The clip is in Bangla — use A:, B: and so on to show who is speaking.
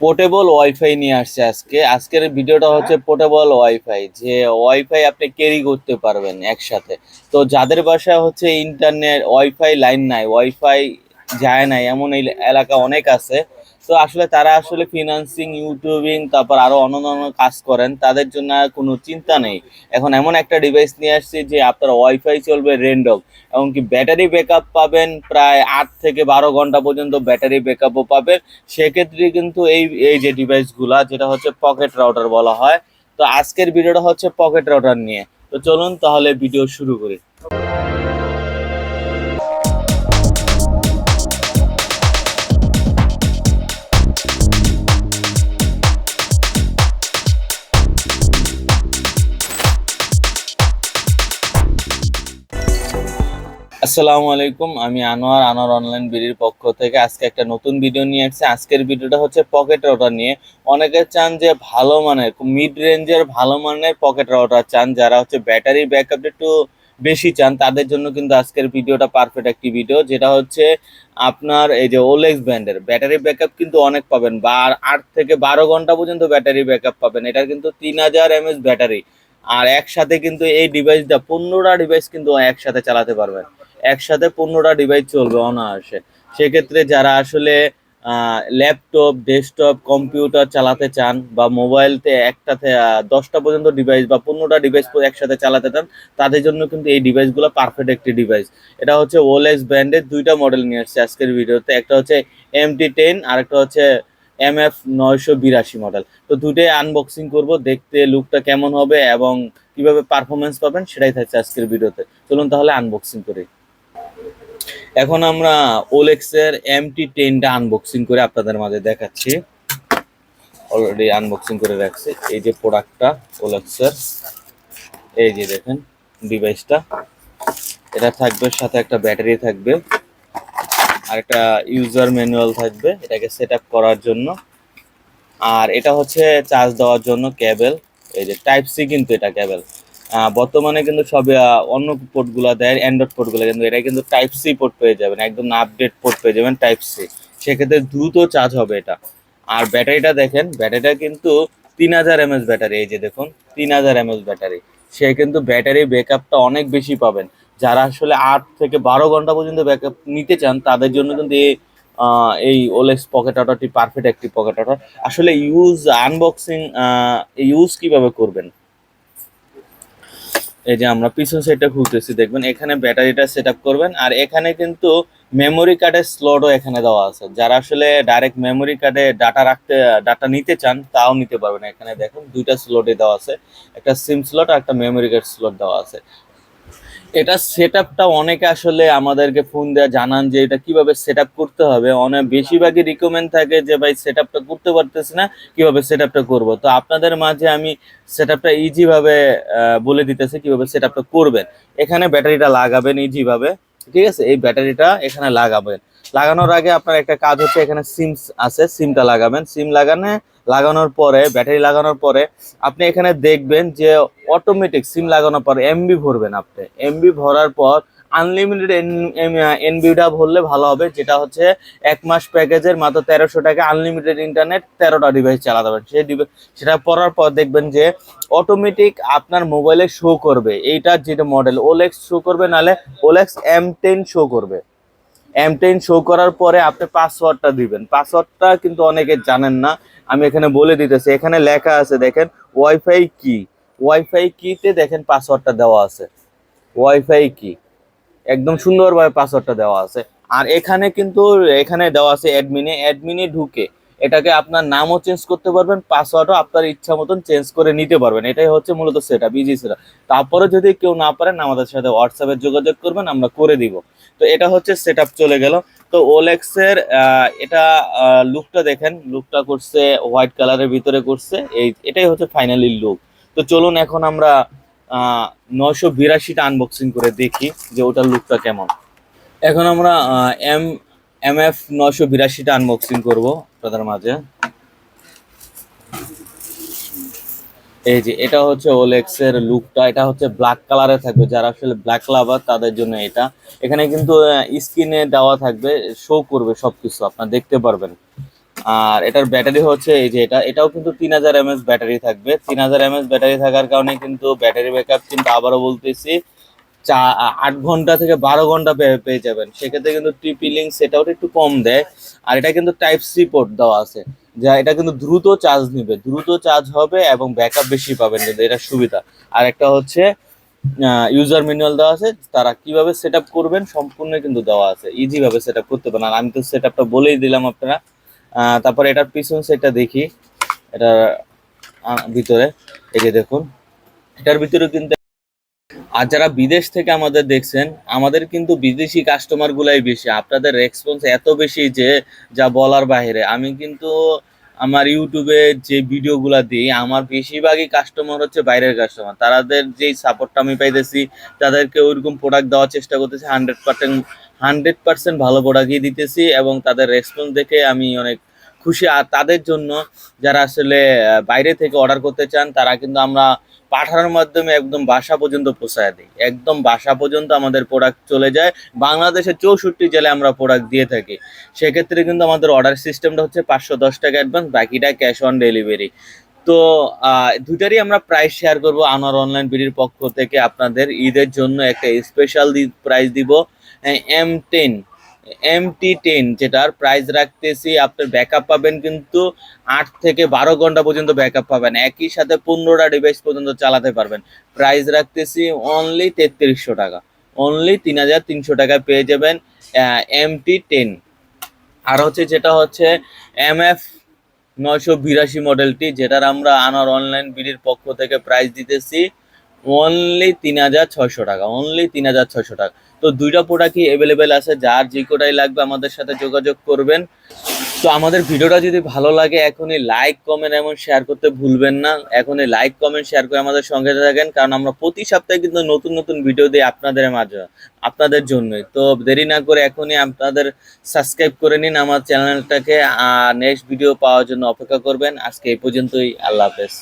A: পোর্টেবল ওয়াইফাই নিয়ে আসছে আজকে। আজকের ভিডিওটা হচ্ছে পোর্টেবল ওয়াইফাই যে ওয়াইফাই আপনি ক্যারি করতে পারবেন একসাথে। তো যাদের বাসায় হচ্ছে ইন্টারনেট ওয়াইফাই লাইন নাই ওয়াইফাই যায় নাই এমন এই এলাকা অনেক আছে। তো আসলে তারা আসলে ফিনান্সিং ইউটিউবিং তারপর আরও অন্যান্য কাজ করেন, তাদের জন্য কোনো চিন্তা নেই। এখন এমন একটা ডিভাইস নিয়ে আসছি যে আপনার ওয়াইফাই চলবে রেন্ডম এমনকি ব্যাটারি ব্যাকআপ পাবেন প্রায় আট থেকে বারো ঘণ্টা পর্যন্ত ব্যাটারি ব্যাকআপও পাবেন। সেক্ষেত্রে কিন্তু এই এই যে ডিভাইসগুলা যেটা হচ্ছে পকেট রাউটার বলা হয়, তো আজকের ভিডিওটা হচ্ছে পকেট রাউটার নিয়ে। তো চলুন তাহলে ভিডিও শুরু করি। আসসালামু আলাইকুম, আমি আনোয়ার আনোয়ার অনলাইন বিডির পক্ষ থেকে আজকে একটা নতুন ভিডিও নিয়ে আসছি। আজকের ভিডিওটা হচ্ছে পকেট রাউটার নিয়ে। অনেকে চান যে ভালো মানের মিড রেঞ্জের ভালো মানের পকেট রাউটার চান, যারা হচ্ছে ব্যাটারি ব্যাকআপটা একটু বেশি চান, তাদের জন্য কিন্তু আজকের ভিডিওটা পারফেক্ট একটি ভিডিও যেটা হচ্ছে আপনার এই যে ওলেক্স ব্র্যান্ডের ব্যাটারি ব্যাকআপ কিন্তু অনেক পাবেন, বা আট থেকে বারো ঘণ্টা পর্যন্ত ব্যাটারি ব্যাকআপ পাবেন। এটা কিন্তু তিন হাজার এমএস ব্যাটারি আর একসাথে কিন্তু এই ডিভাইসটা পনেরোটা ডিভাইস কিন্তু একসাথে চালাতে পারবেন। একসাথে পনেরোটা ডিভাইস চলবে অনায়াসে। সেক্ষেত্রে যারা আসলে ল্যাপটপ ডেস্কটপ কম্পিউটার চালাতে চান বা মোবাইলতে একটাতে দশটা পর্যন্ত ডিভাইস বা পনেরোটা ডিভাইস একসাথে চালাতে চান, তাদের জন্য কিন্তু এই ডিভাইসগুলো পারফেক্ট একটি ডিভাইস এটা হচ্ছে ওলেক্স ব্র্যান্ডের দুইটা মডেল নিয়ে আসছে আজকের ভিডিওতে। একটা হচ্ছে এম টি টেন আর একটা হচ্ছে এম এফ নয়শো বিরাশি মডেল তো দুটোই আনবক্সিং করব, দেখতে লুকটা কেমন হবে এবং কীভাবে পারফরমেন্স পাবেন সেটাই থাকছে আজকের ভিডিওতে। চলুন তাহলে আনবক্সিং করি। এখন আমরা ওলেক্সের এমটি টেনটা আনবক্সিং করে আপনাদের মাঝে দেখাচ্ছি। অলরেডি আনবক্সিং করে রাখছি। এই যে প্রোডাক্টটা ওলেক্সের এই যে দেখেন ডিভাইসটা এটা থাকবে, সাথে একটা ব্যাটারি থাকবে। আর একটা ইউজার ম্যানুয়াল থাকবে, এটাকে সেট করার জন্য। আর এটা হচ্ছে চার্জ দেওয়ার জন্য কেবল এই যে টাইপ সি কিন্তু এটা কেবল বর্তমানে কিন্তু সব অন্য পোর্টগুলো দেয় অ্যান্ড্রয়েড পোর্টগুলো কিন্তু এটা কিন্তু টাইপ সি পোর্ট পেয়ে যাবেন, একদম আপডেট পোর্ট পেয়ে যাবেন টাইপ সি সেক্ষেত্রে দ্রুত চার্জ হবে এটা। আর ব্যাটারিটা দেখেন, ব্যাটারিটা কিন্তু তিন হাজার এমএস ব্যাটারি, এই যে দেখুন, তিন হাজার এমএস ব্যাটারি। সে কিন্তু ব্যাটারি ব্যাকআপটা অনেক বেশি পাবেন। যারা আসলে আট থেকে বারো ঘণ্টা পর্যন্ত ব্যাকআপ নিতে চান, তাদের জন্য কিন্তু এই এই ওলেক্স পকেট অটারটি পারফেক্ট একটি পকেট অটার আসলে ইউজ আনবক্সিং ইউজ কীভাবে করবেন? এই যে আমরা পিছন সাইডটা খুলতেছি, দেখবেন এখানে ব্যাটারিটা সেট করবেন আর এখানে কিন্তু মেমোরি কার্ডের স্লটও এখানে দেওয়া আছে। যারা আসলে ডাইরেক্ট মেমোরি কার্ডে ডাটা রাখতে ডাটা নিতে চান, তাও নিতে পারবেন। এখানে দেখুন দুইটা স্লটে দেওয়া আছে। একটা সিম স্লট আর একটা মেমোরি কার্ড স্লট দেওয়া আছে। এটা সেট আপটা অনেকে আসলে আমাদেরকে ফোন দেওয়া জানান যে এটা কীভাবে সেট করতে হবে। অনেক বেশিরভাগই রিকমেন্ড থাকে যে ভাই সেট আপটা করতে পারতেছি না কীভাবে সেট আপটা করব? তো আপনাদের মাঝে আমি সেট আপটা ইজি ভাবে আহ, বলে দিতেছি কীভাবে সেট আপটা করবেন। এখানে ব্যাটারিটা লাগাবেন ইজি ভাবে ঠিক আছে? এই ব্যাটারিটা এখানে লাগাবেন। লাগানোর আগে আপনার একটা কাজ হচ্ছে এখানে সিম আছে সিমটা লাগাবেন। সিম লাগানে লাগানোর পরে, ব্যাটারি লাগানোর পরে আপনি এখানে দেখবেন যে অটোমেটিক সিম লাগানোর পর এমবি ভরবেন আপনি। এমবি ভরার পর আনলিমিটেড এনবিটা ভরলে ভালো হবে, যেটা হচ্ছে এক মাস প্যাকেজের মাত্র তেরোশো টাকা আনলিমিটেড ইন্টারনেট তেরোটা ডিভাইস চালাতে পারেন সেই সেটা পড়ার পর দেখবেন যে অটোমেটিক আপনার মোবাইলে শো করবে। এইটার যেটা মডেল ওলেক্স শো করবে, নাহলে ওলেক্স এম টেন শো করবে। এম টেন শো করার পরে আপনি পাসওয়ার্ডটা দিবেন। পাসওয়ার্ডটা কিন্তু অনেকে জানেন না। আমি এখানে বলে দিতেছি, এখানে লেখা আছে, দেখেন ওয়াইফাই কি ওয়াইফাই কিতে দেখেন পাসওয়ার্ডটা দেওয়া আছে। ওয়াইফাই কি একদম সুন্দরভাবে পাসওয়ার্ডটা দেওয়া আছে। আর এখানে কিন্তু, এখানে দেওয়া আছে অ্যাডমিনে অ্যাডমিনে ঢুকে এটাকে আপনার নামও চেঞ্জ করতে পারবেন পাসওয়ার্ডও আপনার ইচ্ছা মতন চেঞ্জ করে নিতে পারবেন। এটাই হচ্ছে মূলত সেটা বিজি সেটা তারপরে যদি কেউ না পারেন, আমাদের সাথে হোয়াটসঅ্যাপে যোগাযোগ করবেন, আমরা করে দিব। তো এটা হচ্ছে সেট চলে গেল। তো ওলেক্সের এটা লুকটা দেখেন। লুকটা করছে হোয়াইট কালারের ভিতরে করছে। এই, এটাই হচ্ছে ফাইনালি লুক তো চলুন এখন আমরা নয়শো বিরাশিটা আনবক্সিং করে দেখি যে ওটার লুকটা কেমন। এখন আমরা এম এম এফ নয়শো বিরাশিটা আনবক্সিং করব তাদের মাঝে। এই যে, এটা হচ্ছে ওলেক্স এর লুকটা এটা হচ্ছে ব্ল্যাক কালারে থাকবে। যারা আসলে ব্ল্যাক লাভার তাদের জন্য এটা। এখানে কিন্তু স্ক্রিনে দেওয়া থাকবে শো করবে সবকিছু, আপনারা দেখতে পারবেন। আর এটার ব্যাটারি হচ্ছে, এই যে এটা, এটাও কিন্তু তিন হাজার এমএস ব্যাটারি থাকবে। তিন হাজার এমএস ব্যাটারি থাকার কারণে কিন্তু ব্যাটারি ব্যাকআপ কিন্তু আবারও বলতেছি চা আট ঘণ্টা থেকে বারো ঘণ্টা পেয়ে যাবেন। সেক্ষেত্রে কিন্তু টিপি লিঙ্ক সেটাও একটু কম দেয়। আর এটা কিন্তু টাইপ সি পোর্ট দেওয়া আছে। যা এটা কিন্তু দ্রুত চার্জ নিবে, দ্রুত চার্জ হবে এবং ব্যাকআপ বেশি পাবেন কিন্তু, এটা সুবিধা। আর একটা হচ্ছে ইউজার ম্যানুয়াল দেওয়া আছে, তারা কীভাবে সেট করবেন সম্পূর্ণ কিন্তু দেওয়া আছে ইজি ভাবে সেট আপ করতে পারেন। আর আমি তো সেট বলেই দিলাম আপনারা। তারপরে এটার পিছন সেটটা দেখি, এটার ভিতরে, এই যে দেখুন, এটার ভিতরে কিন্তু আর যারা বিদেশ থেকে আমাদের দেখছেন, আমাদের কিন্তু বিদেশি কাস্টমার গুলাই বেশি। আপনাদের রেসপন্স এত বেশি যে, যা বলার বাইরে আমি কিন্তু আমার ইউটিউবে যে ভিডিওগুলা দিই, আমার বেশিরভাগই কাস্টমার হচ্ছে বাইরের কাস্টমার তাদের যেই সাপোর্টটা আমি পাইতেছি, তাদেরকে ওইরকম প্রোডাক্ট দেওয়ার চেষ্টা করতেছি হান্ড্রেড পার্সেন্ট হান্ড্রেড পার্সেন্ট ভালো প্রোডাক্টই দিতেছি এবং তাদের রেসপন্স দেখে আমি অনেক খুশি। আর তাদের জন্য যারা আসলে বাইরে থেকে অর্ডার করতে চান, তারা কিন্তু আমরা পাঠানোর মাধ্যমে একদম বাসা পর্যন্ত পৌঁছায় দিই একদম বাসা পর্যন্ত আমাদের প্রোডাক্ট চলে যায়। বাংলাদেশের চৌষট্টি জেলায় আমরা প্রোডাক্ট দিয়ে থাকি। সেক্ষেত্রে কিন্তু আমাদের অর্ডার সিস্টেমটা হচ্ছে পাঁচশো দশ টাকা অ্যাডভান্স বাকিটা ক্যাশ অন ডেলিভারি তো দুইটারই আমরা প্রাইস শেয়ার করব। আমার অনলাইন বিডির পক্ষ থেকে আপনাদের ঈদের জন্য একটা স্পেশাল প্রাইস দিব M ten M T ten যেটার প্রাইস রাখতেছি, আপনার ব্যাকআপ পাবেন কিন্তু আট থেকে বারো ঘণ্টা পর্যন্ত ব্যাকআপ পাবেন। একই সাথে পনেরোটা ডিভাইস পর্যন্ত চালাতে পারবেন। প্রাইস রাখতেছি অনলি তেত্রিশশো টাকা। অনলি তিন হাজার তিনশো টাকায় পেয়ে যাবেন এম টি টেন আর হচ্ছে যেটা হচ্ছে এম এফ নয়শো বিরাশি মডেলটি যেটার আমরা আনার অনলাইন বিডির পক্ষ থেকে প্রাইস দিতেছি। অনলি তিন হাজার ছয়শো টাকা অনলি তিন হাজার ছয়শো টাকা। তো দুইটা প্রোডাক্টই অ্যাভেলেবেল আছে, যার যে কোটাই লাগবে আমাদের সাথে যোগাযোগ করবেন। তো আমাদের ভিডিওটা যদি ভালো লাগে, এখনই লাইক কমেন্ট এবং শেয়ার করতে ভুলবেন না। এখনই লাইক কমেন্ট শেয়ার করে আমাদের সঙ্গে থাকেন, কারণ আমরা প্রতি সপ্তাহে কিন্তু নতুন নতুন ভিডিও দিই আপনাদের মাঝে, আপনাদের জন্যই। তো দেরি না করে এখনই আপনাদের সাবস্ক্রাইব করে নিন আমার চ্যানেলটাকে আর নেক্সট ভিডিও পাওয়ার জন্য অপেক্ষা করবেন। আজকে এই পর্যন্তই, আল্লাহ হাফেজ।